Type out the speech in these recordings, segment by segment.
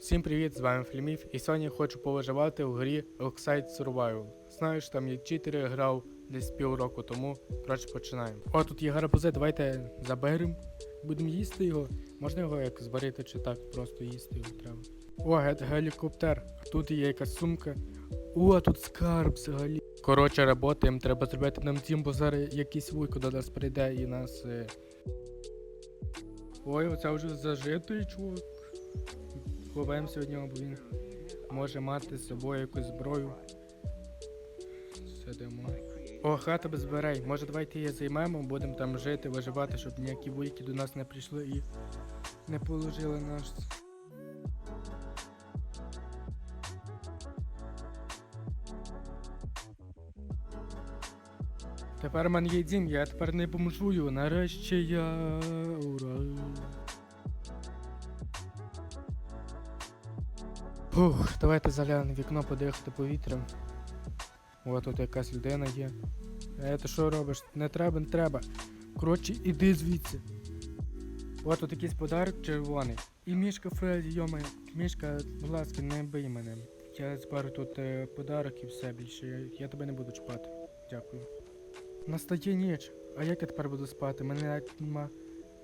Всім привіт, з вами Флімів, і сьогодні хочу повиживати у грі Oxide Survival. Знаю, що там є читери, грав десь півроку тому. Коротше, починаємо. О, тут є гарбузи, давайте заберемо. Будемо їсти його. Можна його як зварити чи так, просто їсти його треба. О, ге- гелікоптер. Тут є якась сумка. О, тут скарб взагалі. Коротше, работаємо, треба зробити нам тім, бо зараз якийсь вуйко до нас прийде і нас. Е... Ой, оце вже зажитий чувак. Від нього, бо він може мати з собою якусь зброю. Сидимо. О, хата без дверей. Може давайте її займемо, будемо там жити, виживати, щоб ніякі вуйки до нас не прийшли і не положили нас. Тепер в мене є дім, я тепер не бомжую. Нарешті я. Ура. Фух, давайте заглянемо вікно подихати повітрям. О, тут якась людина є. Е, ти що робиш? Не треба, не треба. Коротше, іди звідси. О, тут якийсь подарок червоний. І мішка Фредді, йома, мішка, будь ласка, не бий мене. Я зберу тут е, подарок і все більше. Я, тебе не буду чіпати. Дякую. Настає ніч. А як я тепер буду спати? Мене навіть нема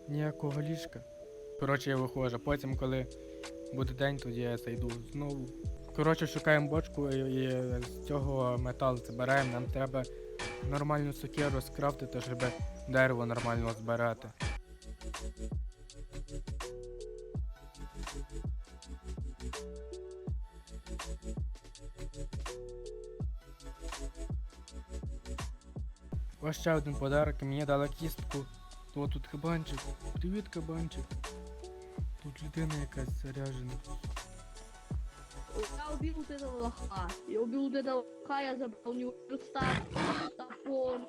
ніякого ліжка. Коротше, я виходжу. Потім, коли буде день, тоді я зайду знову. Коротше, шукаємо бочку і, з цього метал збираємо. Нам треба нормальну сокиру скрафтити, щоб дерево нормально збирати. Ось ще один подарок, мені дали кістку. О, тут кабанчик. Привіт, кабанчик. Тут людина якась заряжена. Я убил вот этого лоха. Я убил вот этого лоха, я забрал у него верстак, топор.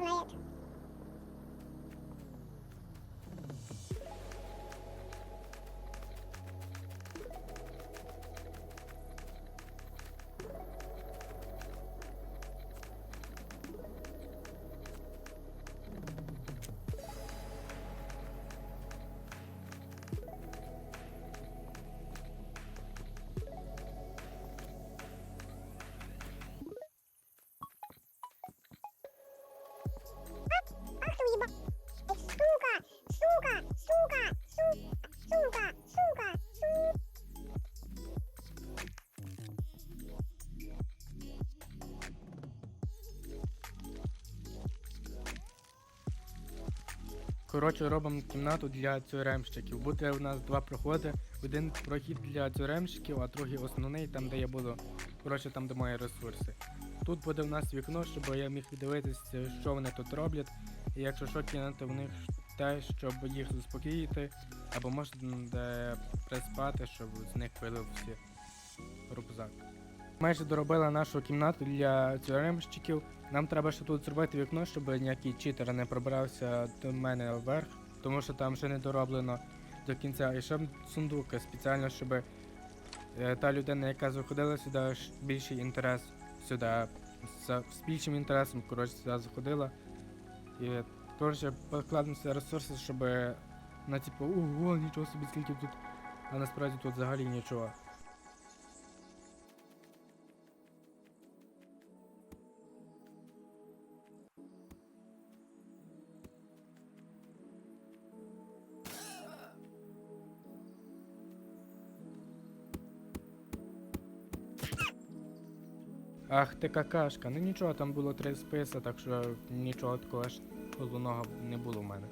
sunlight Коротше, робимо кімнату для тюремщиків. Буде у нас два проходи. Один прохід для тюремщиків, а другий основний, там де я буду. Коротше, там де мої ресурси. Тут буде у нас вікно, щоб я міг дивитися, що вони тут роблять. І якщо що, кинути в них те, щоб їх заспокоїти, або може м, де приспати, щоб з них вилив всі рюкзак. Майже доробила нашу кімнату для тюремщиків. Нам треба ще тут зробити вікно, щоб ніякий читер не пробрався до мене вверх, тому що там ще не дороблено до кінця. І ще сундук спеціально, щоб е, та людина, яка заходила сюди, більший інтерес сюди, з, з більшим інтересом, коротше, сюди заходила. І коротше, покладемося ресурси, щоб на типу, ого, нічого собі скільки тут, а насправді тут взагалі нічого. Ах ти какашка, ну нічого, там було три списи, так що нічого такого ж головного не було в мене.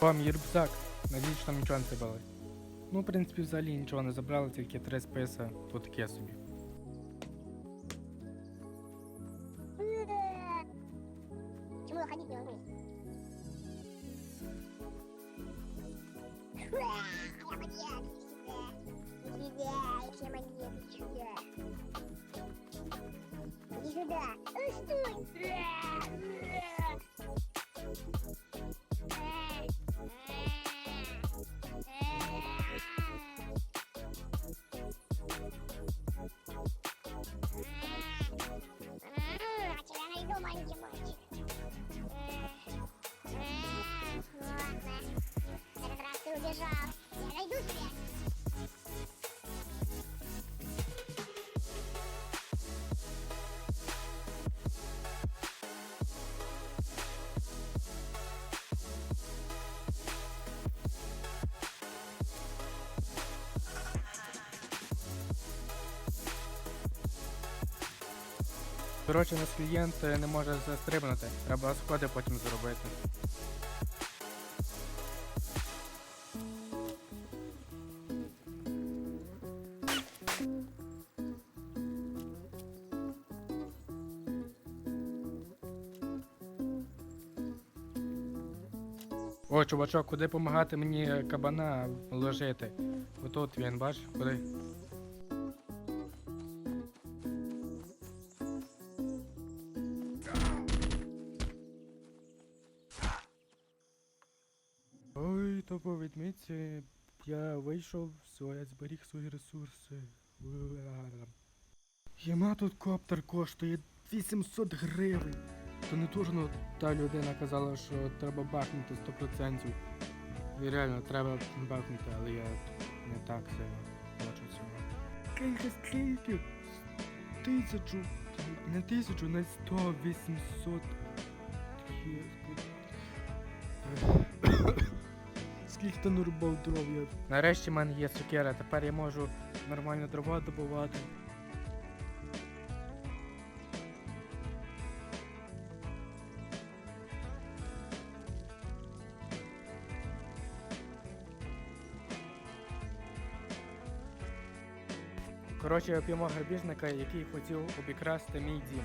О, мій рюкзак. Надіюсь, що там нічого не забрали. Ну, в принципі, взагалі нічого не забрали, тільки три списа, то таке собі. Почему я ходить не могу? Уа, Я маньяк, иди сюда. Иди сюда, я все маньяк, иди сюда. Иди сюда. Ой, стой. Ты. Я найду тебя. Коротше, нас клієнт е, не може застрибнути, треба сходи потім зробити. Чувачок, куди допомагати мені кабана ложити? Отут він, бач, куди? Ой, то по відмітці я вийшов, все, я зберіг свої ресурси. Єма тут коптер коштує 800 гривень. То не дуже ну, та людина казала, що треба бахнути 100%. І реально треба бахнути, але я не так сильно хочу цього. Скільки, скільки? Тисячу. Не тисячу, не 100, 800. Скільки ти нарубав дров я. Нарешті в мене є сокира, тепер я можу нормально дрова добувати. Коротше, п'ємо грабіжника, який хотів обікрасти мій дім.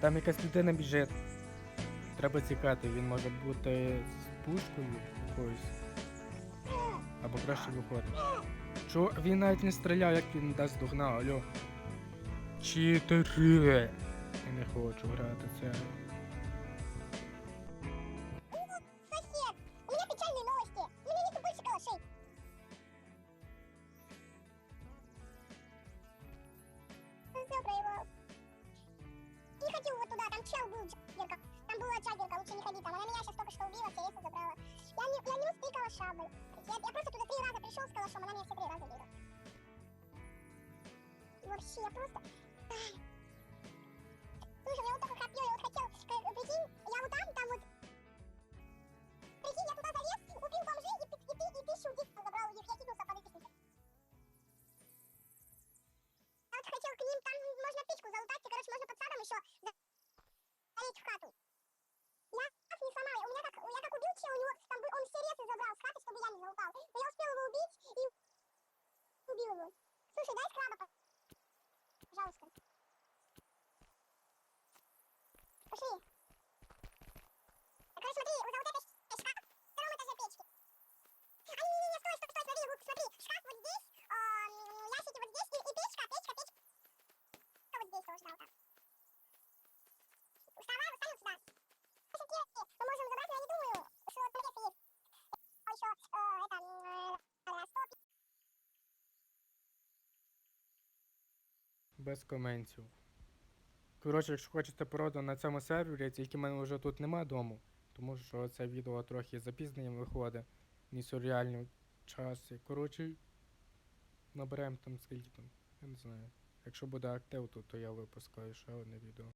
Там якась людина біжить. Треба тікати, він може бути з пушкою якоюсь. Або краще виходить. Чо він навіть не стріляв, як він дасть догна, алло. Чотири. Я не хочу грати це. Я просто... без коментів. Коротше, якщо хочете породу на цьому сервері, тільки в мене вже тут нема дому, тому що це відео трохи запізненням виходить. Мій сурреальний час. Коротше, наберемо там скільки там. Я не знаю. Якщо буде актив, то, то я випускаю ще одне відео.